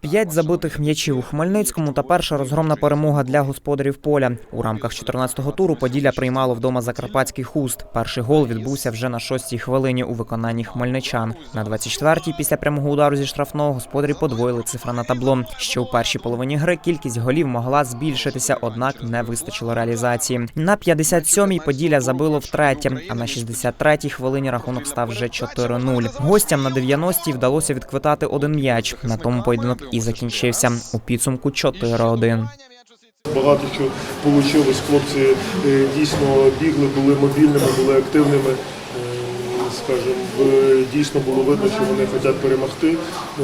П'ять забитих м'ячів у Хмельницькому та перша розгромна перемога для господарів поля. У рамках 14-го туру Поділля приймало вдома Закарпатський хуст. Перший гол відбувся вже на шостій хвилині у виконанні хмельничан. На 24-й після прямого удару зі штрафного господарі подвоїли цифра на табло. Ще у першій половині гри кількість голів могла збільшитися, однак не вистачило реалізації. На 57-й Поділля забило втретє, а на 63-й хвилині рахунок став вже 4-0. Гостям на 90-й вдалося відквитати один м'яч. На тому поєдинок і закінчився у підсумку 4-1. Багато що вийшло. Хлопці е, дійсно бігли, були мобільними, були активними. Е, Скажімо, дійсно було видно, що вони хочуть перемогти.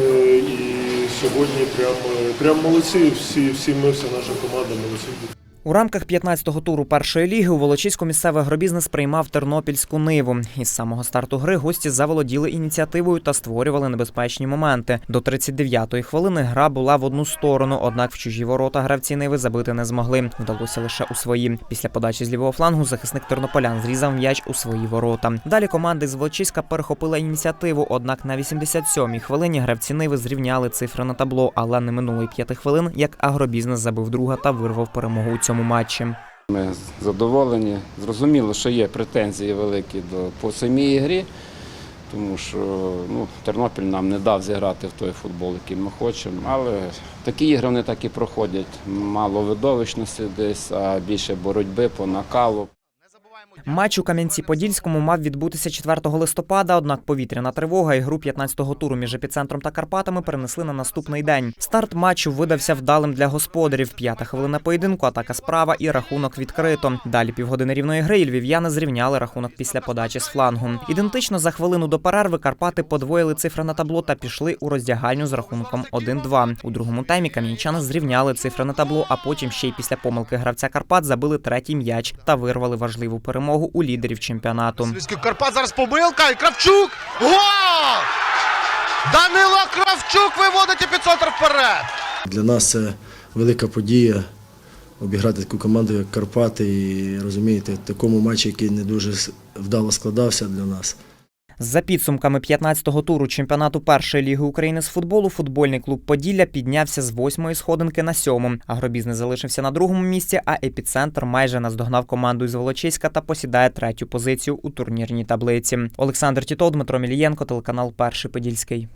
Е, І сьогодні прям, прям молодці. Всі, всі ми, вся наша команда молодці. У рамках 15-го туру першої ліги у Волочиську місцевий агробізнес приймав тернопільську ниву. Із самого старту гри гості заволоділи ініціативою та створювали небезпечні моменти. До 39-ї хвилини гра була в одну сторону, однак в чужі ворота гравці ниви забити не змогли. Вдалося лише у свої. Після подачі з лівого флангу захисник тернополян зрізав м'яч у свої ворота. Далі команди з Волочиська перехопила ініціативу. Однак на 87-й хвилині гравці ниви зрівняли цифри на табло, але не минуло п'яти хвилин, як агробізнес забив друга та вирвав перемогу у цьому матчі. Ми задоволені. Зрозуміло, що є претензії великі до по самій грі, тому що ну, Тернопіль нам не дав зіграти в той футбол, який ми хочемо. Але такі ігри вони так і проходять. Мало видовищності десь, а більше боротьби по накалу. Матч у Кам'янці-Подільському мав відбутися 4 листопада, однак повітряна тривога і гру 15-го туру між епіцентром та Карпатами перенесли на наступний день. Старт матчу видався вдалим для господарів. П'ята хвилина поєдинку, атака справа і рахунок відкрито. Далі півгодини рівної гри львів'яни зрівняли рахунок після подачі з флангу. Ідентично за хвилину до перерви Карпати подвоїли цифри на табло та пішли у роздягальню з рахунком 1-2. У другому таймі кам'янчани зрівняли цифри на табло, а потім ще й після помилки гравця Карпат забили третій м'яч та вирвали важливу перемогу у лідерів чемпіонату. Карпат зараз помилка і Кравчук. Гол! Данило Кравчук виводить епіцентр вперед. Для нас це велика подія обіграти таку команду, як Карпати, і розумієте, в такому матчі, який не дуже вдало складався для нас. За підсумками 15-го туру чемпіонату першої ліги України з футболу, футбольний клуб Поділля піднявся з восьмої сходинки на сьому. Агробізнес залишився на другому місці, а епіцентр майже наздогнав команду із Волочиська та посідає третю позицію у турнірній таблиці. Олександр Тіто, Дмитро Мілієнко, телеканал Перший Подільський.